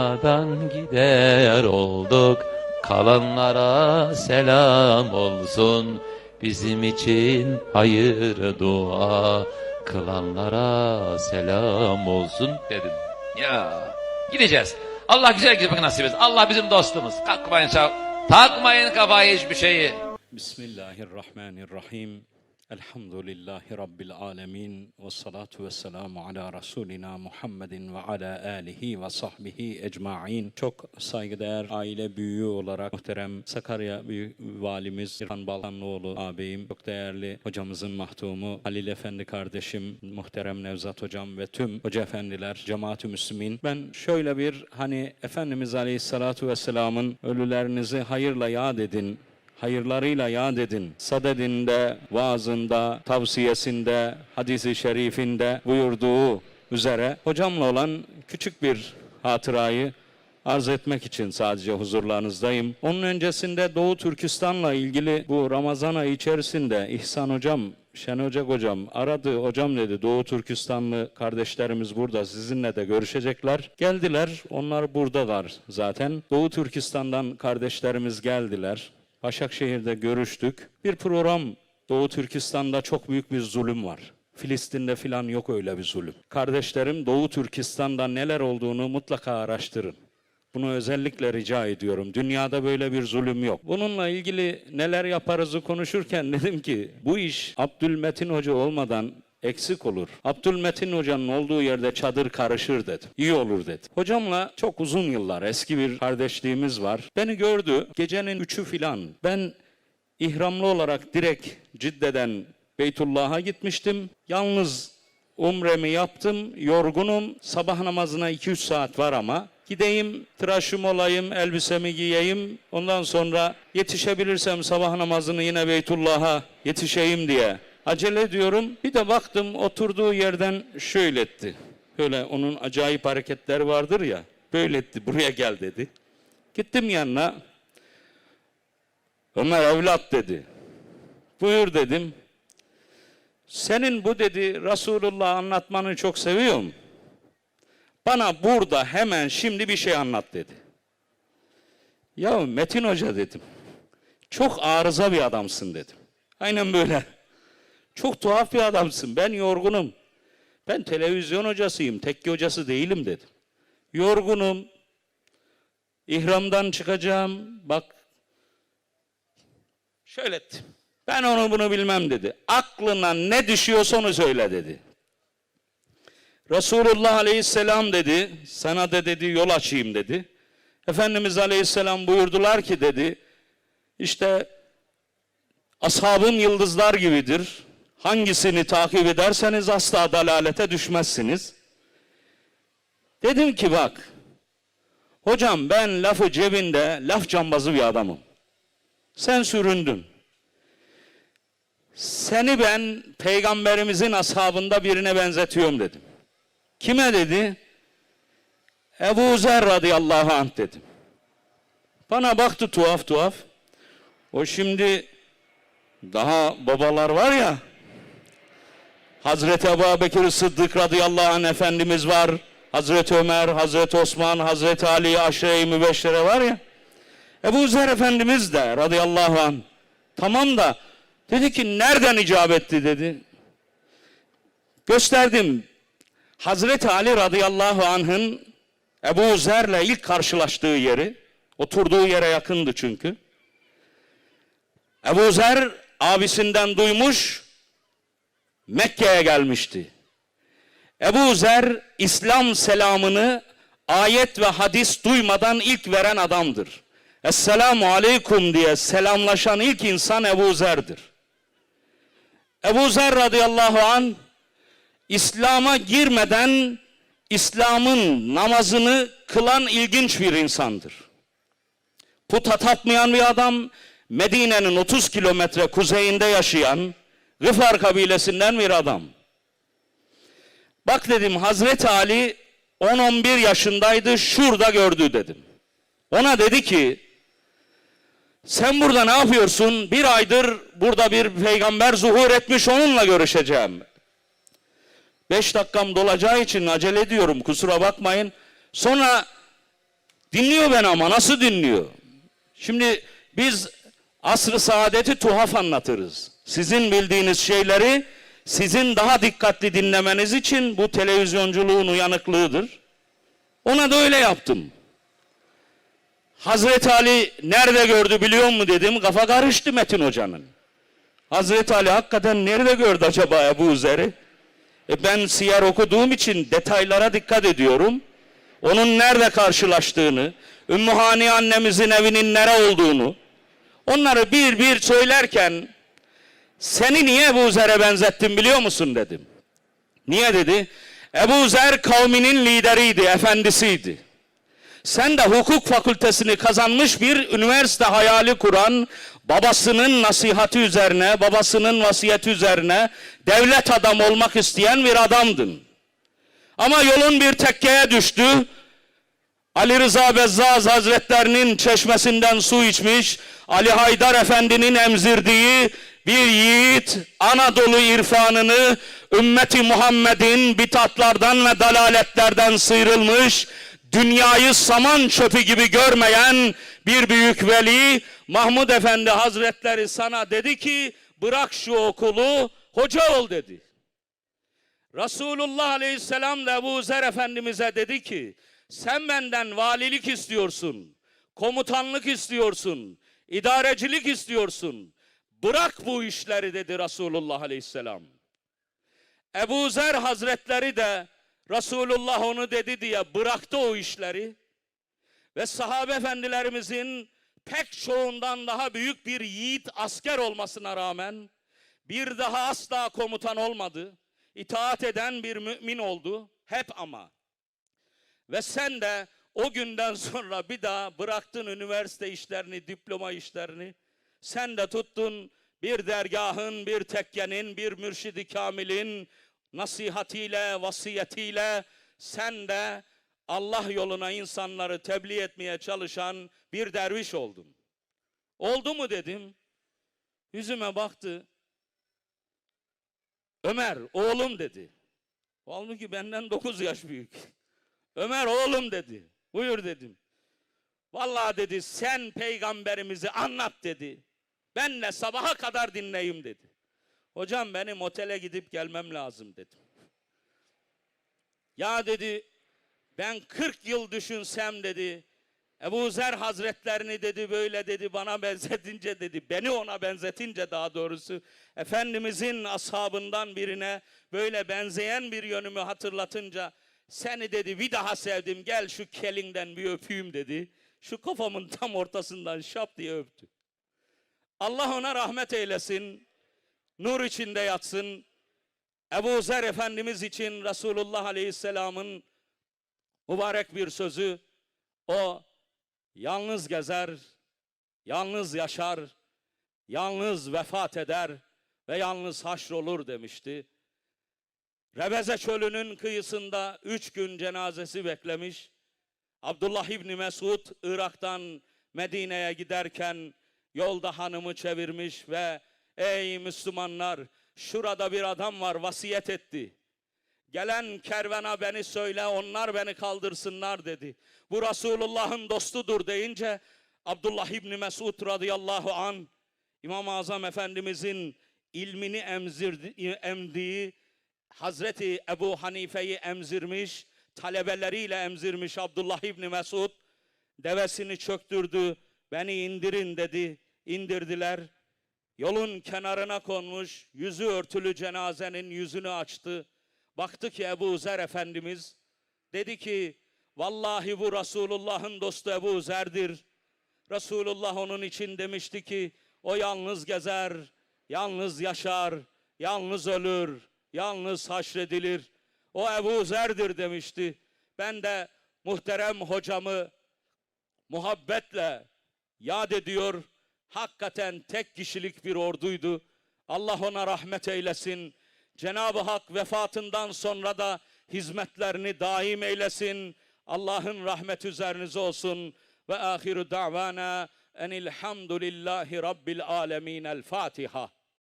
Dünyadan gider olduk, kalanlara selam olsun. Bizim için hayır dua, kılanlara selam olsun dedim. Ya gideceğiz. Allah güzel gitmek nasip etsin. Allah bizim dostumuz. Kalkmayın. Takmayın kafaya hiçbir şeyi. Bismillahirrahmanirrahim. Elhamdülillahi Rabbil alemin. Ve salatu ve selamu ala Resulina Muhammedin ve ala alihi ve sahbihi ecma'in. Çok saygıdeğer aile büyüğü olarak muhterem Sakarya Büyük Valimiz İrfan Balkanlıoğlu ağabeyim, çok değerli hocamızın mahtumu Halil Efendi kardeşim, muhterem Nevzat hocam ve tüm hoca efendiler, cemaat-ü müslümin. Ben şöyle bir hani Efendimiz Aleyhissalatu vesselamın ölülerinizi hayırla yad edin hayırlarıyla yad edin. Sadedinde, vaazında, tavsiyesinde, hadisi şerifinde buyurduğu üzere hocamla olan küçük bir hatırayı arz etmek için sadece huzurlarınızdayım. Onun öncesinde Doğu Türkistan'la ilgili bu Ramazan ayı içerisinde İhsan Hocam Şen Ocak hocam aradı hocam dedi Doğu Türkistanlı kardeşlerimiz burada sizinle de görüşecekler. Geldiler onlar buradalar zaten. Doğu Türkistan'dan kardeşlerimiz geldiler. Başakşehir'de görüştük. Bir program Doğu Türkistan'da çok büyük bir zulüm var. Filistin'de filan yok öyle bir zulüm. Kardeşlerim Doğu Türkistan'da neler olduğunu mutlaka araştırın. Bunu özellikle rica ediyorum. Dünyada böyle bir zulüm yok. Bununla ilgili neler yaparızı konuşurken dedim ki bu iş Abdülmetin Hoca olmadan eksik olur. Abdülmetin Hoca'nın olduğu yerde çadır karışır dedim. İyi olur dedi. Hocamla çok uzun yıllar eski bir kardeşliğimiz var. Beni gördü gecenin üçü filan. Ben ihramlı olarak direkt Cidde'den Beytullah'a gitmiştim. Yalnız umremi yaptım, yorgunum. Sabah namazına 2-3 saat var ama. Gideyim, tıraşım olayım, elbisemi giyeyim. Ondan sonra yetişebilirsem sabah namazını yine Beytullah'a yetişeyim diye acele ediyorum. Bir de baktım oturduğu yerden şöyle etti. Böyle onun acayip hareketleri vardır ya. Böyle etti, buraya gel dedi. Gittim yanına. Ömer evlat dedi. Buyur dedim. Senin bu dedi Resulullah anlatmanı çok seviyorum. Bana burada hemen şimdi bir şey anlat dedi. Ya Metin Hoca dedim. Çok arıza bir adamsın dedim. Aynen böyle. Çok tuhaf bir adamsın. Ben yorgunum. Ben televizyon hocasıyım. Tekke hocası değilim dedim. Yorgunum. İhramdan çıkacağım. Bak. Şöyle etti. Ben onu bunu bilmem dedi. Aklına ne düşüyorsa onu söyle dedi. Resulullah Aleyhisselam dedi, sana da dedi yol açayım dedi. Efendimiz Aleyhisselam buyurdular ki dedi, işte ashabın yıldızlar gibidir. Hangisini takip ederseniz asla dalalete düşmezsiniz. Dedim ki bak, hocam ben lafı cebinde, laf cambazı bir adamım. Sen süründün. Seni ben peygamberimizin ashabında birine benzetiyorum dedim. Kime dedi? Ebu Zer radıyallahu anh dedim. Bana baktı tuhaf tuhaf. O şimdi daha babalar var ya. Hazreti Ebu Bekir Sıddık radıyallahu anh Efendimiz var. Hazreti Ömer, Hazreti Osman, Hazreti Ali, Aşre-i Mübeşşere var ya. Ebu Zer Efendimiz de radıyallahu anh. Tamam da dedi ki nereden icap etti dedi. Gösterdim. Hazreti Ali radıyallahu anh'ın Ebu Zer'le ilk karşılaştığı yeri, oturduğu yere yakındı çünkü. Ebu Zer abisinden duymuş, Mekke'ye gelmişti. Ebu Zer İslam selamını ayet ve hadis duymadan ilk veren adamdır. Esselamu aleyküm diye selamlaşan ilk insan Ebu Zer'dir. Ebu Zer radıyallahu an İslam'a girmeden İslam'ın namazını kılan ilginç bir insandır. Puta tapmayan bir adam, Medine'nin 30 kilometre kuzeyinde yaşayan Gıfar kabilesinden bir adam. Bak dedim Hazreti Ali 10-11 yaşındaydı şurada gördü dedim. Ona dedi ki sen burada ne yapıyorsun? Bir aydır burada bir peygamber zuhur etmiş onunla görüşeceğim. Beş dakikam dolacağı için acele ediyorum kusura bakmayın. Sonra Dinliyor beni ama nasıl dinliyor? Şimdi biz asr-ı saadeti tuhaf anlatırız. Sizin bildiğiniz şeyleri sizin daha dikkatli dinlemeniz için bu televizyonculuğun uyanıklığıdır. Ona da öyle yaptım. Hazreti Ali nerede gördü biliyor mu dedim. Kafa karıştı Metin Hoca'nın. Hazreti Ali hakikaten nerede gördü acaba Ebu Zer'i? E ben siyer okuduğum için detaylara dikkat ediyorum. Onun nerede karşılaştığını, Ümmühani annemizin evinin nere olduğunu, onları bir bir söylerken seni niye Ebu Zer'e benzettim biliyor musun dedim. Niye dedi? Ebu Zer kavminin lideriydi, efendisiydi. Sen de hukuk fakültesini kazanmış bir üniversite hayali kuran, babasının nasihati üzerine, babasının vasiyeti üzerine devlet adam olmak isteyen bir adamdın. Ama yolun bir tekkeye düştü. Ali Rıza Bezzaz Hazretlerinin çeşmesinden su içmiş, Ali Haydar Efendi'nin emzirdiği bir yiğit Anadolu irfanını ümmeti Muhammed'in bitatlardan ve dalaletlerden sıyrılmış, dünyayı saman çöpü gibi görmeyen bir büyük veli Mahmud Efendi Hazretleri sana dedi ki bırak şu okulu hoca ol dedi. Resulullah Aleyhisselam da Ebu Zer Efendimiz'e dedi ki sen benden valilik istiyorsun, komutanlık istiyorsun, idarecilik istiyorsun. Bırak bu işleri dedi Resulullah Aleyhisselam. Ebu Zer Hazretleri de Resulullah onu dedi diye bıraktı o işleri. Ve sahabe efendilerimizin pek çoğundan daha büyük bir yiğit asker olmasına rağmen bir daha asla komutan olmadı. İtaat eden bir mümin oldu. Hep ama. Ve sen de o günden sonra bir daha bıraktın üniversite işlerini, diploma işlerini. Sen de tuttun bir dergahın, bir tekkenin, bir mürşidi kamilin nasihatiyle, vasiyetiyle sen de Allah yoluna insanları tebliğ etmeye çalışan bir derviş oldun. Oldu mu dedim. Yüzüme baktı. Ömer oğlum dedi. Halbuki benden 9 yaş büyük. Ömer oğlum dedi. Buyur dedim. Vallahi dedi sen peygamberimizi anlat dedi. Benle sabaha kadar dinleyeyim dedi. Hocam benim otele gidip gelmem lazım dedim. Ya dedi ben 40 yıl düşünsem dedi. Ebu Zer Hazretlerini dedi böyle dedi bana benzetince dedi. Beni ona benzetince daha doğrusu. Efendimizin ashabından birine böyle benzeyen bir yönümü hatırlatınca seni dedi bir daha sevdim gel şu kelinden bir öpeyim dedi. Şu kafamın tam ortasından şap diye öptü. Allah ona rahmet eylesin. Nur içinde yatsın. Ebu Zer Efendimiz için Resulullah Aleyhisselam'ın mübarek bir sözü o yalnız gezer, yalnız yaşar, yalnız vefat eder ve yalnız haşrolur demişti. Rebeze çölünün kıyısında üç gün cenazesi beklemiş. Abdullah İbni Mesud Irak'tan Medine'ye giderken yolda hanımı çevirmiş ve ey Müslümanlar şurada bir adam var vasiyet etti. Gelen kervana beni söyle onlar beni kaldırsınlar dedi. Bu Resulullah'ın dostudur deyince Abdullah İbni Mesud radıyallahu an İmam-ı Azam Efendimizin ilmini emzirdi, emdiği Hazreti Ebu Hanife'yi emzirmiş, talebeleriyle emzirmiş Abdullah İbni Mesud devesini çöktürdü, beni indirin dedi, indirdiler. Yolun kenarına konmuş, yüzü örtülü cenazenin yüzünü açtı. Baktı ki Ebu Zer Efendimiz, dedi ki, vallahi bu Resulullah'ın dostu Ebu Zer'dir. Resulullah onun için demişti ki, o yalnız gezer, yalnız yaşar, yalnız ölür, yalnız haşredilir. O Ebu Zer'dir demişti. Ben de muhterem hocamı muhabbetle yad ediyor. Hakikaten tek kişilik bir orduydu. Allah ona rahmet eylesin. Cenab-ı Hak vefatından sonra da hizmetlerini daim eylesin. Allah'ın rahmeti üzerinize olsun. Ve ahiru da'vana enilhamdülillahi rabbil alemin. El Fatiha.